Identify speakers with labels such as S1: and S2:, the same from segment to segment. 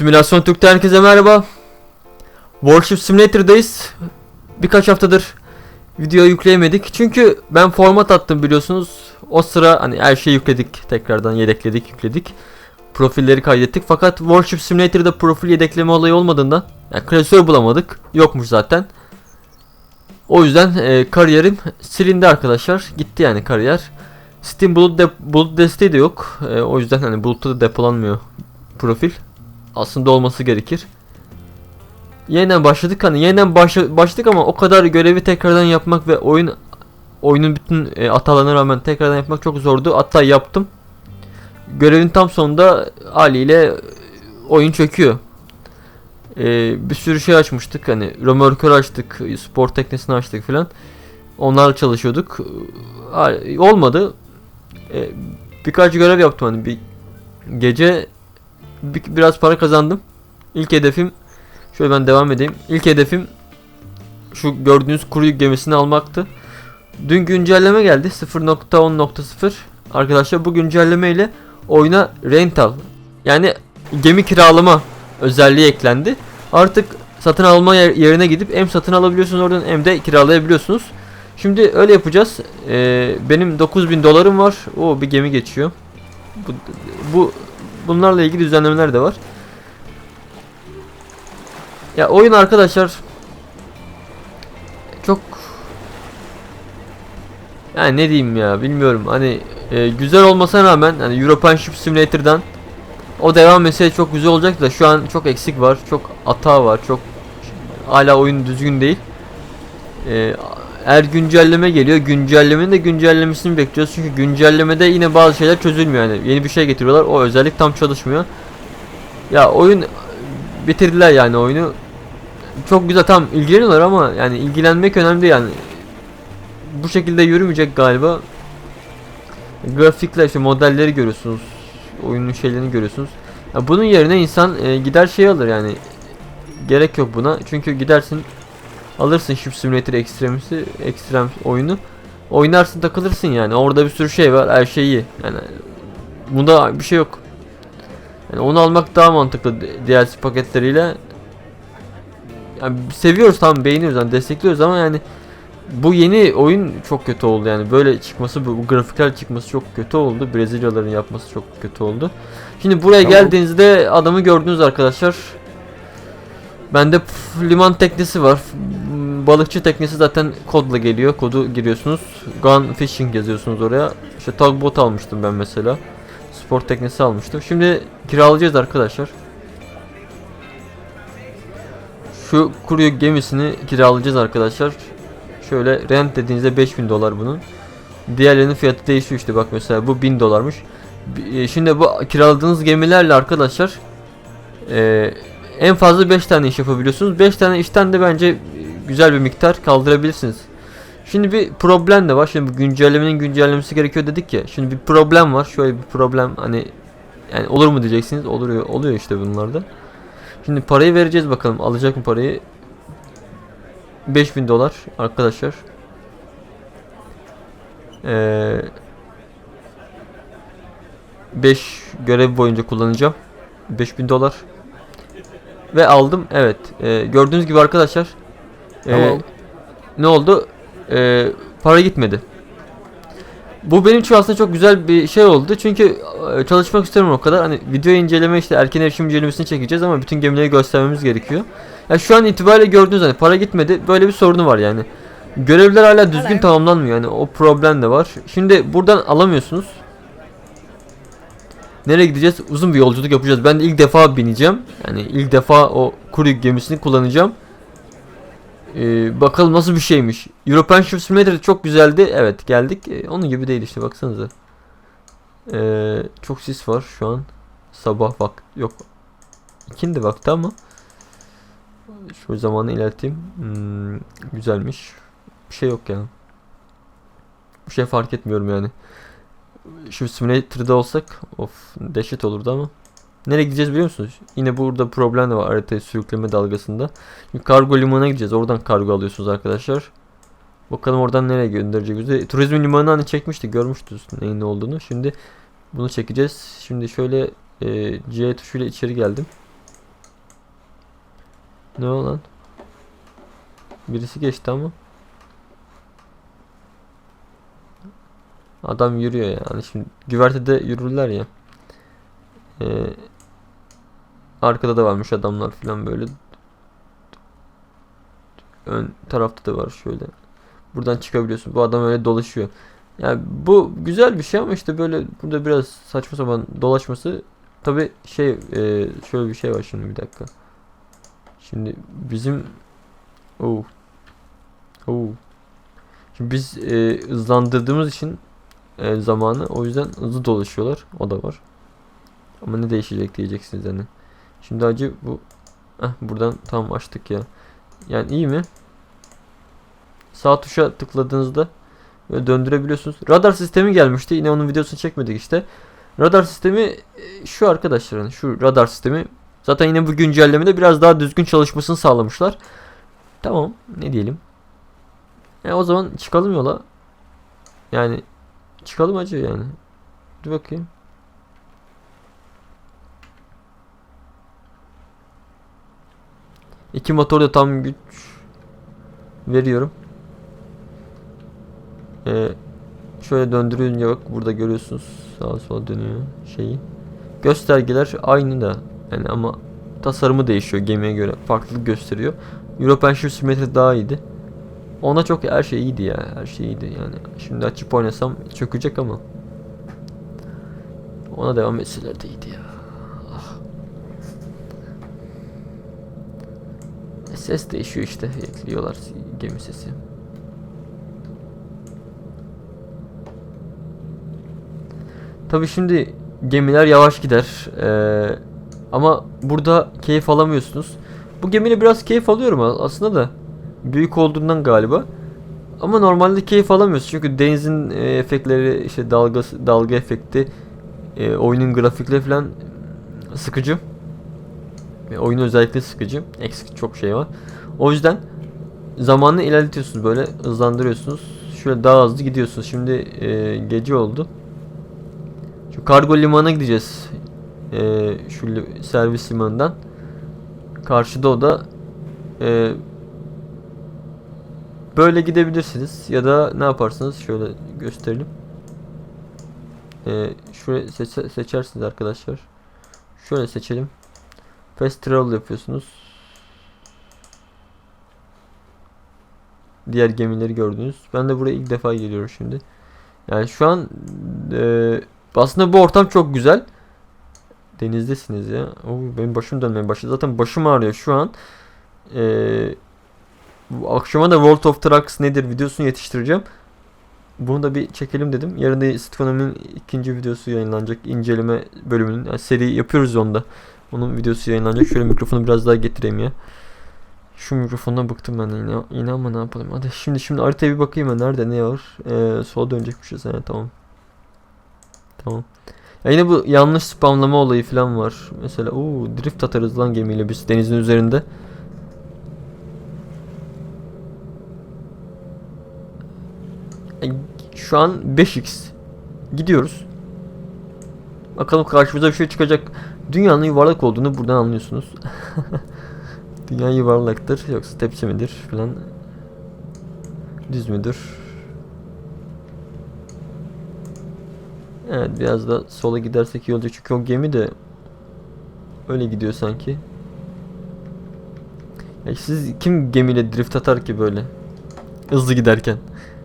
S1: Simülasyon Türk'te herkese merhaba. Warship Simulator'dayız. Birkaç haftadır video yükleyemedik. Çünkü ben format attım biliyorsunuz. O sıra hani her şeyi yükledik. Tekrardan yedekledik, yükledik. Profilleri kaydettik. Fakat Warship Simulator'da profil yedekleme olayı olmadığından yani klasör bulamadık. Yokmuş zaten. O yüzden e, kariyerim silindi arkadaşlar. Gitti yani kariyer. Steam bulut, de, bulut desteği de yok. E, o yüzden hani bulutta da depolanmıyor profil. Aslında olması gerekir. Yeniden başladık hani yeniden başla, başladık ama o kadar görevi tekrardan yapmak ve oyun oyunun bütün e, hatalarına rağmen tekrardan yapmak çok zordu. Hatta yaptım. Görevin tam sonunda haliyle e, oyun çöküyor. E, bir sürü şey açmıştık hani römorkör açtık, spor teknesini açtık filan. Onlarla çalışıyorduk. Ha, olmadı. E, birkaç görev yaptım hani bir gece biraz para kazandım. İlk hedefim şöyle ben devam edeyim. İlk hedefim şu gördüğünüz kuru yük gemisini almaktı. Dün güncelleme geldi 0.10.0 Arkadaşlar bu güncelleme ile oyuna rental yani gemi kiralama özelliği eklendi. Artık satın alma yer- yerine gidip hem satın alabiliyorsunuz oradan hem de kiralayabiliyorsunuz. Şimdi öyle yapacağız. Ee, benim 9000 dolarım var. O bir gemi geçiyor. Bu, bu bunlarla ilgili düzenlemeler de var. Ya oyun arkadaşlar çok yani ne diyeyim ya bilmiyorum hani e, güzel olmasına rağmen hani European Ship Simulator'dan o devam etse çok güzel olacak da şu an çok eksik var çok hata var çok hala oyun düzgün değil e, her güncelleme geliyor. Güncellemenin de güncellemesini bekliyoruz. Çünkü güncellemede yine bazı şeyler çözülmüyor. Yani yeni bir şey getiriyorlar. O özellik tam çalışmıyor. Ya oyun bitirdiler yani oyunu. Çok güzel tam ilgileniyorlar ama yani ilgilenmek önemli yani. Bu şekilde yürümeyecek galiba. Grafikler işte modelleri görüyorsunuz. Oyunun şeylerini görüyorsunuz. Ya bunun yerine insan e, gider şey alır yani. Gerek yok buna. Çünkü gidersin alırsın Ship Simulator Extremes'i Extreme oyunu. Oynarsın takılırsın yani. Orada bir sürü şey var her şey iyi. Yani bunda bir şey yok. Yani onu almak daha mantıklı DLC paketleriyle. Yani seviyoruz tamam beğeniyoruz yani destekliyoruz ama yani bu yeni oyun çok kötü oldu yani. Böyle çıkması bu, bu grafikler çıkması çok kötü oldu. Brezilyalıların yapması çok kötü oldu. Şimdi buraya
S2: Tamam.
S1: geldiğinizde adamı gördünüz arkadaşlar. Bende liman teknesi var balıkçı teknesi zaten kodla geliyor kodu giriyorsunuz gun fishing yazıyorsunuz oraya işte tugboat almıştım ben mesela spor teknesi almıştım şimdi kiralayacağız arkadaşlar şu kuru yük gemisini kiralayacağız arkadaşlar. Şöyle rent dediğinizde 5000 dolar bunun. Diğerlerinin fiyatı değişiyor işte bak mesela bu 1000 dolarmış. E, Şimdi bu kiraladığınız gemilerle arkadaşlar e, en fazla 5 tane iş yapabiliyorsunuz. 5 tane işten de bence güzel bir miktar kaldırabilirsiniz. Şimdi bir problem de var. Şimdi bu güncellemenin güncellemesi gerekiyor dedik ya. Şimdi bir problem var. Şöyle bir problem hani yani olur mu diyeceksiniz. Oluyor oluyor işte bunlarda. Şimdi parayı vereceğiz bakalım. Alacak mı parayı? 5000 dolar arkadaşlar. Ee, 5 görev boyunca kullanacağım. 5000 dolar. Ve aldım. Evet. Ee, gördüğünüz gibi arkadaşlar. Ee,
S2: Tamam.
S1: ne oldu? Ee, para gitmedi. Bu benim için aslında çok güzel bir şey oldu. Çünkü e, çalışmak istiyorum o kadar. Hani video inceleme işte erken erişim incelemesini çekeceğiz ama bütün gemileri göstermemiz gerekiyor. Ya şu an itibariyle gördüğünüz hani para gitmedi. Böyle bir sorunu var yani. Görevler hala düzgün
S3: Hello.
S1: tamamlanmıyor yani o problem de var. Şimdi buradan alamıyorsunuz. Nereye gideceğiz? Uzun bir yolculuk yapacağız. Ben de ilk defa bineceğim. Yani ilk defa o kuru gemisini kullanacağım. Ee, bakalım nasıl bir şeymiş. European Ship Simulator çok güzeldi. Evet geldik. Ee, onun gibi değil işte baksanıza. Ee, çok sis var şu an. Sabah vakt yok. İkindi vakti ama. Şu zamanı ilerleteyim. Hmm, güzelmiş. Bir şey yok yani. Bir şey fark etmiyorum yani. Şu simulator'da olsak of dehşet olurdu ama. Nereye gideceğiz biliyor musunuz? Yine burada problem de var haritayı sürükleme dalgasında. Kargo limanına gideceğiz. Oradan kargo alıyorsunuz arkadaşlar. Bakalım oradan nereye gönderecek bizi. Turizm limanı hani çekmiştik. Görmüştünüz neyin ne olduğunu. Şimdi bunu çekeceğiz. Şimdi şöyle e, C tuşuyla içeri geldim. Ne o lan? Birisi geçti ama. Adam yürüyor yani şimdi güvertede yürürler ya. Ee, arkada da varmış adamlar falan böyle. Ön tarafta da var şöyle. Buradan çıkabiliyorsun. Bu adam öyle dolaşıyor. Yani bu güzel bir şey ama işte böyle burada biraz saçma sapan dolaşması tabi şey e, şöyle bir şey var şimdi bir dakika. Şimdi bizim oh oh Şimdi biz e, hızlandırdığımız için e, zamanı o yüzden hızlı dolaşıyorlar. O da var. Ama ne değişecek diyeceksiniz hani. Şimdi acı bu Heh, buradan tam açtık ya. Yani iyi mi? Sağ tuşa tıkladığınızda böyle döndürebiliyorsunuz. Radar sistemi gelmişti. Yine onun videosunu çekmedik işte. Radar sistemi e, şu arkadaşlar hani şu radar sistemi zaten yine bu güncellemede biraz daha düzgün çalışmasını sağlamışlar. Tamam ne diyelim. E o zaman çıkalım yola. Yani çıkalım acı yani. Dur bakayım. İki motor da tam güç veriyorum. Ee, şöyle döndürünce bak burada görüyorsunuz sağa sola dönüyor şeyi. Göstergeler aynı da yani ama tasarımı değişiyor gemiye göre farklılık gösteriyor. European Ship Simulator daha iyiydi. Ona çok her şey iyiydi ya her şey iyiydi yani. Şimdi açıp oynasam çökecek ama. Ona devam etseler de iyiydi ya. Ah. E, Ses değişiyor işte ekliyorlar gemi sesi. Tabi şimdi gemiler yavaş gider. Ee, ama burada keyif alamıyorsunuz. Bu gemiyle biraz keyif alıyorum aslında da. Büyük olduğundan galiba. Ama normalde keyif alamıyorsun çünkü denizin e, efektleri işte dalga dalga efekti e, oyunun grafikleri falan sıkıcı. Oyun özellikle sıkıcı. Eksik çok şey var. O yüzden zamanını ilerletiyorsunuz böyle hızlandırıyorsunuz. Şöyle daha hızlı gidiyorsunuz. Şimdi e, gece oldu. Şu kargo limanına gideceğiz. E, şu servis limanından. Karşıda o da e, böyle gidebilirsiniz ya da ne yaparsınız şöyle gösterelim. E, şuraya seçe- seçersiniz arkadaşlar. Şöyle seçelim. Fast travel yapıyorsunuz. Diğer gemileri gördünüz. Ben de buraya ilk defa geliyorum şimdi. Yani şu an e, aslında bu ortam çok güzel. Denizdesiniz ya. Oo, benim başım dönmeye başladı. Zaten başım ağrıyor şu an. Ee, bu akşama da World of Trucks nedir videosunu yetiştireceğim. Bunu da bir çekelim dedim. Yarın da Sitconom'un ikinci videosu yayınlanacak. inceleme bölümünün. Yani seri yapıyoruz onda. Onun videosu yayınlanacak. Şöyle mikrofonu biraz daha getireyim ya. Şu mikrofondan bıktım ben yine, yine ama ne yapalım. Hadi şimdi şimdi haritaya bir bakayım ben. Nerede ne var? Ee, sola dönecekmişiz. Yani tamam. Tamam. Ya yine bu yanlış spamlama olayı falan var. Mesela o drift atarız lan gemiyle biz denizin üzerinde. E, Şu an 5x gidiyoruz. Bakalım karşımıza bir şey çıkacak. Dünyanın yuvarlak olduğunu buradan anlıyorsunuz. Dünya yuvarlaktır yoksa tepsi midir falan. Düz müdür? Evet biraz da sola gidersek iyi olacak çünkü o gemi de öyle gidiyor sanki. Ya siz kim gemiyle drift atar ki böyle? Hızlı giderken.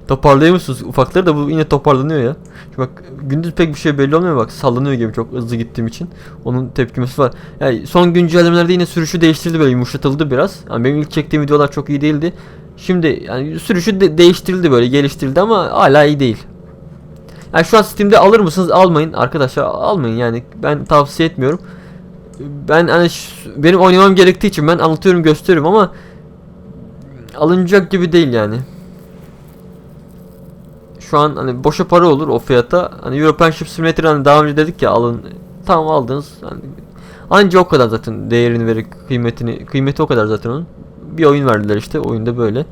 S1: Toparlıyor musunuz? Ufakları da bu yine toparlanıyor ya. Şu bak gündüz pek bir şey belli olmuyor bak sallanıyor gemi çok hızlı gittiğim için. Onun tepkimesi var. Yani son güncellemelerde yine sürüşü değiştirildi böyle yumuşatıldı biraz. Yani benim ilk çektiğim videolar çok iyi değildi. Şimdi yani sürüşü de değiştirildi böyle geliştirildi ama hala iyi değil. Yani şu an Steam'de alır mısınız? Almayın arkadaşlar. Almayın yani. Ben tavsiye etmiyorum. Ben hani benim oynamam gerektiği için ben anlatıyorum, gösteriyorum ama alınacak gibi değil yani. Şu an hani boşa para olur o fiyata. Hani European Ship Simulator hani daha önce dedik ya alın. Tamam aldınız. Hani anca o kadar zaten değerini verir kıymetini kıymeti o kadar zaten onun. Bir oyun verdiler işte oyunda böyle.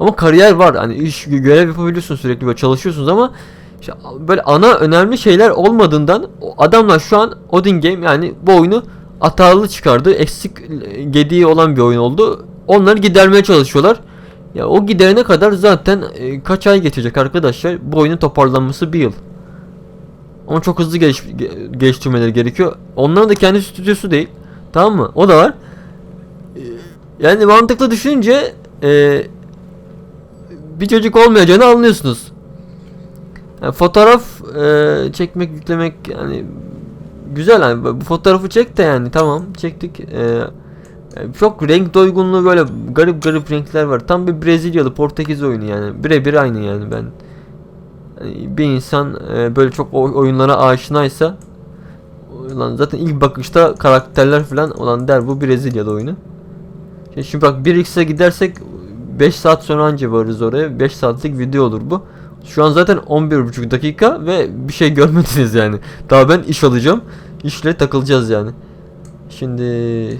S1: Ama kariyer var. Hani iş görev yapabiliyorsunuz sürekli böyle çalışıyorsunuz ama işte böyle ana önemli şeyler olmadığından adamlar şu an Odin Game yani bu oyunu hatalı çıkardı. Eksik e, gediği olan bir oyun oldu. Onları gidermeye çalışıyorlar. Ya o giderene kadar zaten e, kaç ay geçecek arkadaşlar? Bu oyunun toparlanması bir yıl. Ama çok hızlı geliş, ge- geliştirmeleri gerekiyor. Onların da kendi stüdyosu değil. Tamam mı? O da var. E, Yani mantıklı düşününce e, bir çocuk olmayacağını anlıyorsunuz. Yani fotoğraf e, çekmek, yüklemek yani güzel yani bu fotoğrafı çek de yani tamam çektik. E, çok renk doygunluğu böyle garip garip renkler var. Tam bir Brezilyalı Portekiz oyunu yani. Birebir aynı yani ben. Yani bir insan e, böyle çok oy- oyunlara aşinaysa Ulan zaten ilk bakışta karakterler falan olan der bu Brezilyalı oyunu. Şimdi, şimdi bak 1x'e gidersek 5 saat sonra anca varırız oraya. 5 saatlik video olur bu. Şu an zaten 11,5 dakika ve bir şey görmediniz yani. Daha ben iş alacağım. İşle takılacağız yani. Şimdi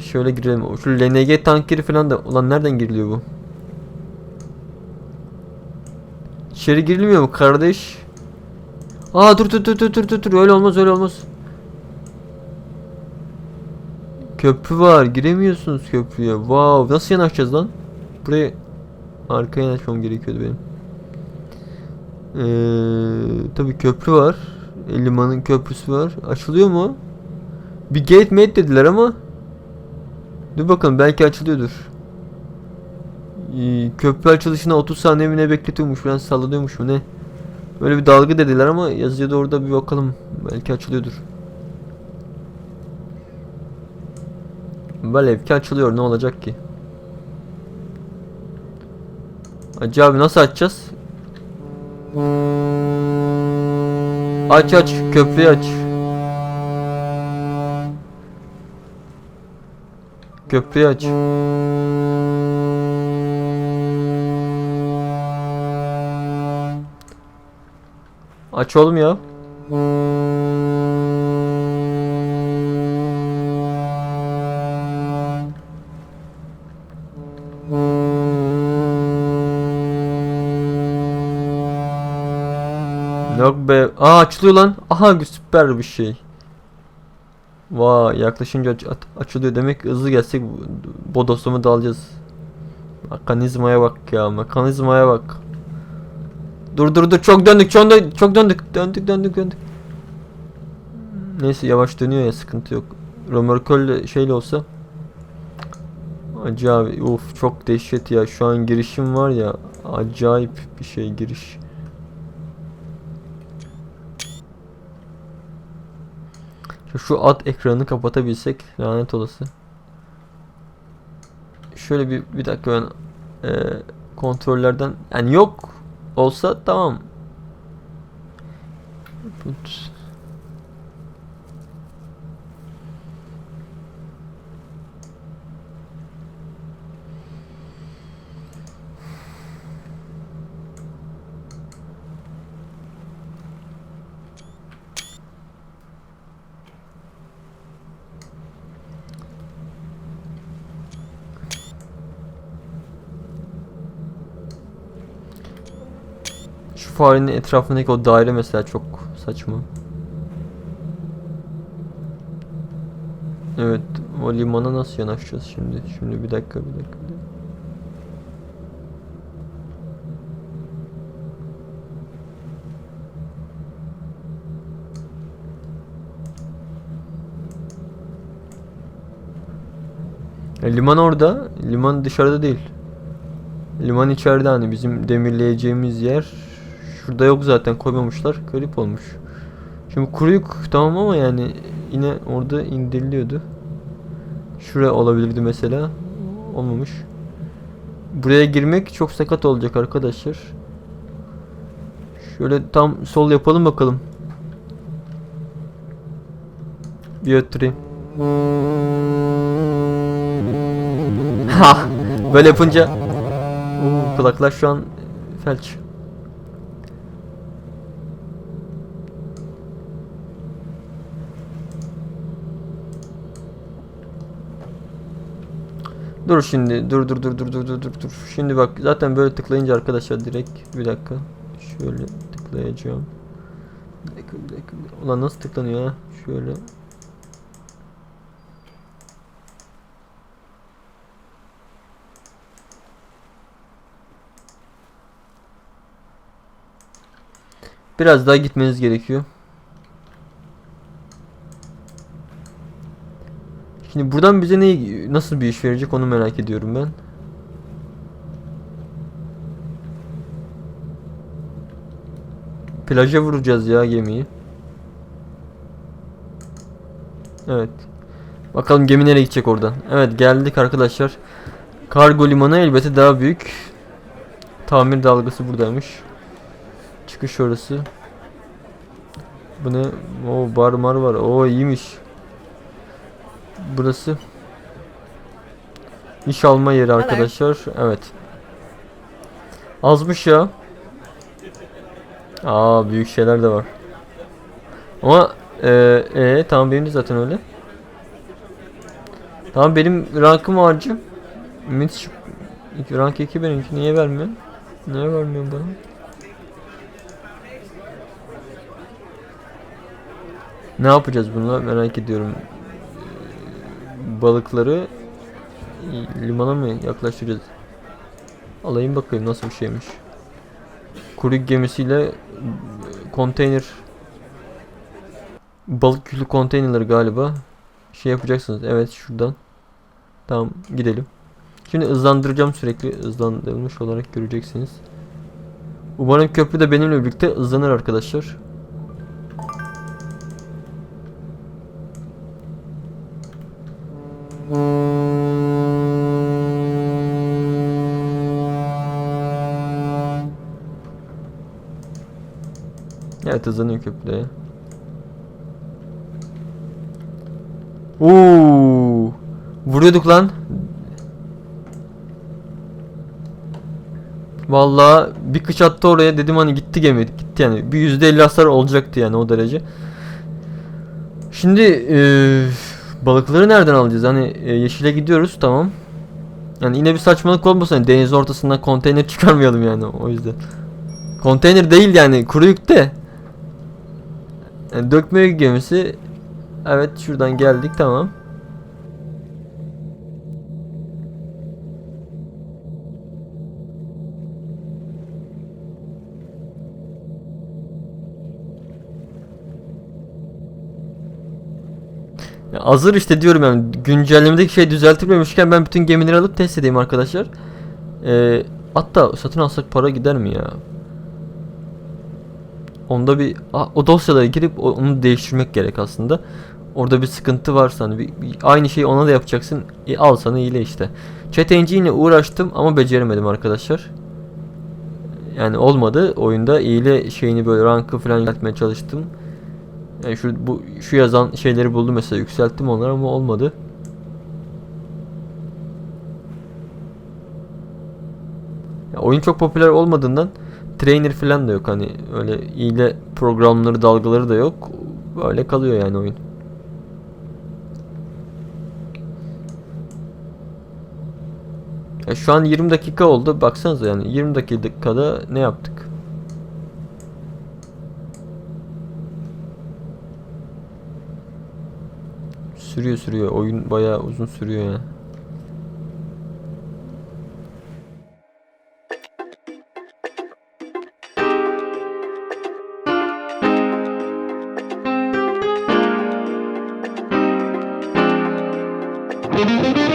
S1: şöyle girelim. Şu LNG tankeri falan da ulan nereden giriliyor bu? İçeri girilmiyor mu kardeş? Aa dur dur dur dur dur dur öyle olmaz öyle olmaz. Köprü var giremiyorsunuz köprüye. Wow nasıl yanaşacağız lan? Buraya arkaya yanaşmam gerekiyordu benim. Ee, tabii köprü var. E, Limanın köprüsü var. Açılıyor mu? Bir gate mate dediler ama. Dur bakalım belki açılıyordur. Ee, köprü açılışına 30 saniye mi ne bekletiyormuş falan sallanıyormuş mu ne? Böyle bir dalga dediler ama yazıyordu orada bir bakalım. Belki açılıyordur. Velev ki açılıyor ne olacak ki? Hacı abi nasıl açacağız? Aç aç köprüyü aç. Köprüyü aç. Aç oğlum ya. Yok be. Aa açılıyor lan. Aha süper bir şey. Vay yaklaşınca aç- açılıyor. Demek hızlı gelsek bodoslama dalacağız. Mekanizmaya bak ya. Mekanizmaya bak. Dur dur dur çok döndük çok döndük çok döndük döndük döndük döndük. Neyse yavaş dönüyor ya sıkıntı yok. Römorkölle şeyle olsa. Acı abi of çok dehşet ya şu an girişim var ya acayip bir şey giriş. Şu- ad ekranını kapatabilsek lanet olası. Şöyle bir bir dakika ben e, kontrollerden yani yok olsa tamam. Put. Şu farenin etrafındaki o daire mesela çok saçma. Evet, o limana nasıl yanaşacağız şimdi? Şimdi bir dakika, bir dakika. bir dakika. Ya liman orada, liman dışarıda değil. Liman içeride hani bizim demirleyeceğimiz yer şurada yok zaten koymamışlar. Garip olmuş. Şimdi kuruyuk tamam ama yani yine orada indiriliyordu. Şuraya olabilirdi mesela. Olmamış. Buraya girmek çok sakat olacak arkadaşlar. Şöyle tam sol yapalım bakalım. Bir. Ha, böyle yapınca Oo, kulaklar şu an felç. Dur şimdi. Dur dur dur dur dur dur dur. dur. Şimdi bak zaten böyle tıklayınca arkadaşlar direkt bir dakika. Şöyle tıklayacağım. Bir dakika bir dakika. Ulan nasıl tıklanıyor ha? Şöyle. Biraz daha gitmeniz gerekiyor. Şimdi buradan bize ne nasıl bir iş verecek onu merak ediyorum ben. Plaja vuracağız ya gemiyi. Evet. Bakalım gemi nereye gidecek oradan. Evet geldik arkadaşlar. Kargo limanı elbette daha büyük. Tamir dalgası buradaymış. Çıkış orası. Bu ne? O bar mar var. O iyiymiş. Burası. İş alma yeri arkadaşlar. Evet. Azmış ya. Aa büyük şeyler de var. Ama e, e tamam benim de zaten öyle. Tamam benim rankım harcım. Ümit rank 2 benimki niye vermiyor? Niye vermiyor bana? Ne yapacağız bununla merak ediyorum. Balıkları limana mı yaklaştıracağız? Alayım bakayım nasıl bir şeymiş. Kuru gemisiyle konteyner balık yüklü konteynerleri galiba şey yapacaksınız. Evet şuradan. Tamam gidelim. Şimdi hızlandıracağım sürekli hızlandırılmış olarak göreceksiniz. Umarım köprü de benimle birlikte hızlanır arkadaşlar. Evet hızlanıyor köprüde. Oo, vuruyorduk lan. Vallahi bir kış attı oraya dedim hani gitti gemi gitti yani bir yüzde elli hasar olacaktı yani o derece. Şimdi e, balıkları nereden alacağız? Hani e, yeşile gidiyoruz tamam. Yani yine bir saçmalık olmasın hani deniz ortasından konteyner çıkarmayalım yani o yüzden. Konteyner değil yani kuru yükte. Yani dökme gemisi. Evet şuradan geldik tamam. Hazır işte diyorum yani güncellemedeki şey düzeltilmemişken ben bütün gemileri alıp test edeyim arkadaşlar. Ee, hatta satın alsak para gider mi ya? Onda bir o dosyalara girip onu değiştirmek gerek aslında. Orada bir sıkıntı varsa hani bir, bir, aynı şeyi ona da yapacaksın. E, al sana iyile işte. Chat engine uğraştım ama beceremedim arkadaşlar. Yani olmadı. Oyunda iyile şeyini böyle rankı falan yükseltmeye çalıştım. Yani şu bu şu yazan şeyleri buldum mesela yükselttim onları ama olmadı. Ya oyun çok popüler olmadığından trainer falan da yok hani öyle iyile programları dalgaları da yok. Böyle kalıyor yani oyun. Ya şu an 20 dakika oldu. Baksanıza yani 20 dakikada ne yaptık? Sürüyor sürüyor. Oyun bayağı uzun sürüyor ya. Thank you.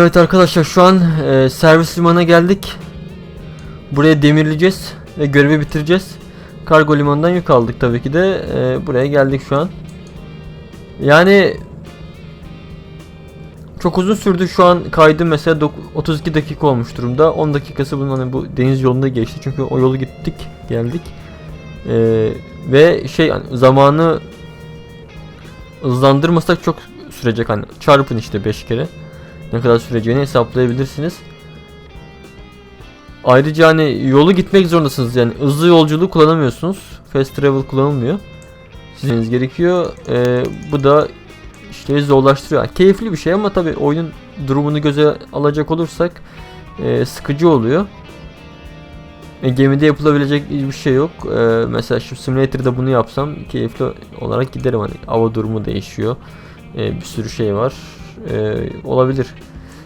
S1: Evet arkadaşlar şu an e, servis limanına geldik. Buraya demirleyeceğiz ve görevi bitireceğiz. Kargo limanından yük aldık tabii ki de. E, buraya geldik şu an. Yani çok uzun sürdü şu an kaydı mesela dok- 32 dakika olmuş durumda. 10 dakikası bunun hani bu deniz yolunda geçti çünkü o yolu gittik geldik. Ee, ve şey hani zamanı hızlandırmasak çok sürecek hani çarpın işte 5 kere ne kadar süreceğini hesaplayabilirsiniz. Ayrıca hani yolu gitmek zorundasınız yani hızlı yolculuğu kullanamıyorsunuz. Fast travel kullanılmıyor. Siziniz gerekiyor. Ee, bu da işleri zorlaştırıyor. Yani keyifli bir şey ama tabii oyunun durumunu göze alacak olursak e, sıkıcı oluyor. E, gemide yapılabilecek bir şey yok. E, mesela şu simulator'da bunu yapsam keyifli olarak giderim hani hava durumu değişiyor. E, bir sürü şey var. E, olabilir.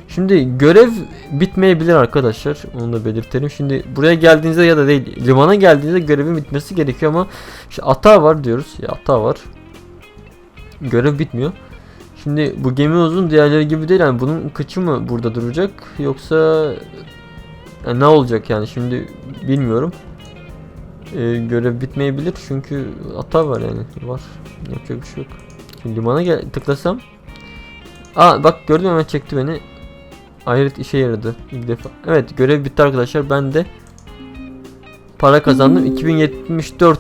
S1: Şimdi görev bitmeyebilir arkadaşlar. Onu da belirtelim. Şimdi buraya geldiğinizde ya da değil limana geldiğinizde görevin bitmesi gerekiyor ama işte hata var diyoruz. Ya hata var. Görev bitmiyor. Şimdi bu gemi uzun diğerleri gibi değil yani bunun kıçı mı burada duracak yoksa yani ne olacak yani şimdi bilmiyorum. Ee, görev bitmeyebilir çünkü hata var yani var yapacak bir şey yok. Şimdi limana gel tıklasam. Aa bak gördüm hemen çekti beni. Hayret işe yaradı ilk defa. Evet görev bitti arkadaşlar ben de para kazandım 2074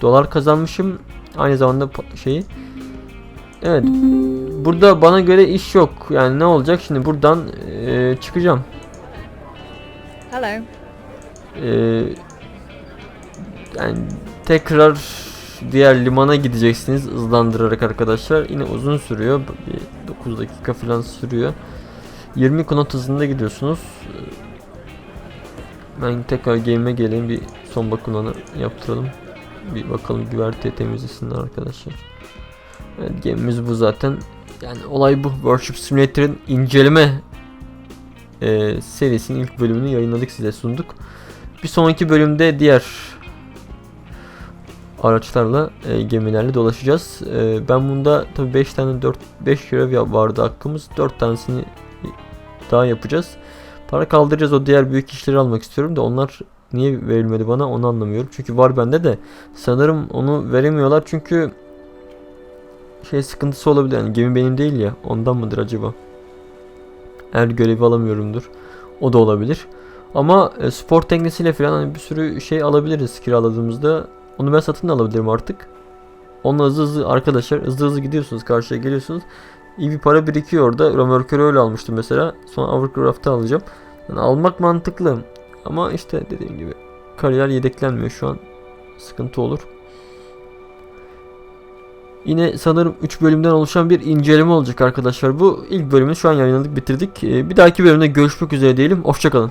S1: dolar kazanmışım aynı zamanda şeyi. Evet burada bana göre iş yok yani ne olacak şimdi buradan eee, çıkacağım.
S2: Hello.
S1: Ee, yani tekrar diğer limana gideceksiniz hızlandırarak arkadaşlar. Yine uzun sürüyor. Bir 9 dakika falan sürüyor. 20 knot hızında gidiyorsunuz. Ee, Ben tekrar game'e geleyim bir son bakımlarını yaptıralım. Bir bakalım güverte temizlesinler arkadaşlar. Evet game'imiz bu zaten. Yani olay bu. Worship Simulator'ın inceleme e, serisinin ilk bölümünü yayınladık size sunduk. Bir sonraki bölümde diğer araçlarla e, gemilerle dolaşacağız. E, ben bunda tabi 5 tane 4 5 görev vardı hakkımız. 4 tanesini daha yapacağız. Para kaldıracağız o diğer büyük işleri almak istiyorum da onlar niye verilmedi bana onu anlamıyorum. Çünkü var bende de sanırım onu veremiyorlar çünkü şey sıkıntısı olabilir. Yani gemi benim değil ya. Ondan mıdır acaba? Eğer görevi alamıyorumdur. O da olabilir. Ama e, spor teknesiyle falan hani bir sürü şey alabiliriz kiraladığımızda. Onu ben satın alabilirim artık. Onunla hızlı hızlı arkadaşlar hızlı hızlı gidiyorsunuz karşıya geliyorsunuz. İyi bir para birikiyor orada. Römorkörü öyle almıştım mesela. Sonra Hovercraft'ı alacağım. Yani almak mantıklı. Ama işte dediğim gibi kariyer yedeklenmiyor şu an. Sıkıntı olur. Yine sanırım 3 bölümden oluşan bir inceleme olacak arkadaşlar. Bu ilk bölümü şu an yayınladık bitirdik. Ee, Bir dahaki bölümde görüşmek üzere diyelim. Hoşçakalın.